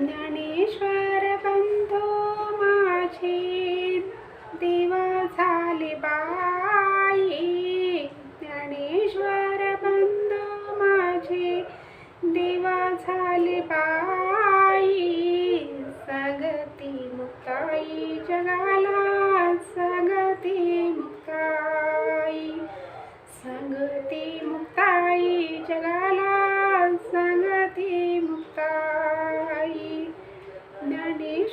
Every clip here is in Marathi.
ज्ञानेश्वर बंधो माझे देवा झाले बाई. ज्ञानेश्वर बंधो माझे देवा झाले बाई. सगती मुक्ता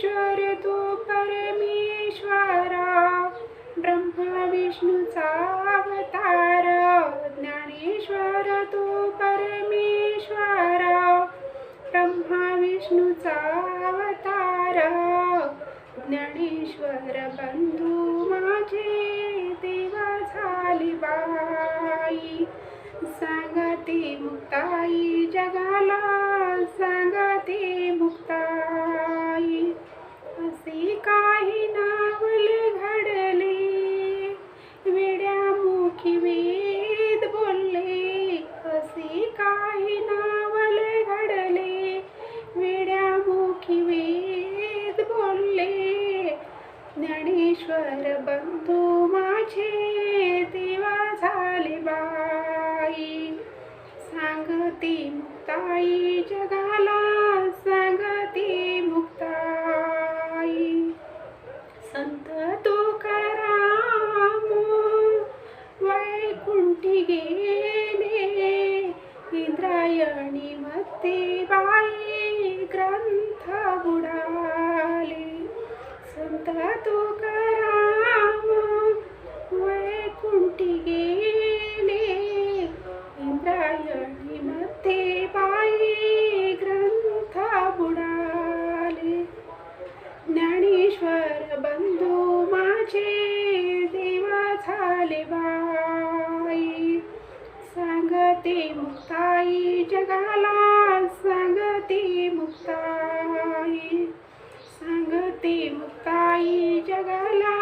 ईश्वर तू परमेश्वरा ब्रह्मा विष्णूचा अवतार. ज्ञानेश्वर तू परमेश्वरा ब्रह्मा विष्णूचा अवतार. ज्ञानेश्वर बंधू माझे देवा झाली बाई. सांगते मुक्ताई जगाला सांगते मुक्ता ईश्वर बंधू माझे देवा झाले बाई. सांगती मुक्ताई जगाला सांगते मुक्ताई. संत तुकाराम वैकुंठी गेले इंद्रायणी मते बाई ग्रंथ बुडा मध्ये बाई ग्रंथा बुडाले. ज्ञानेश्वर बंधू माझे देवा झाले बाई. सांगते मुक्ताई जगाला सांगते मुक्ताई. सांगते मुक्ताई जगाला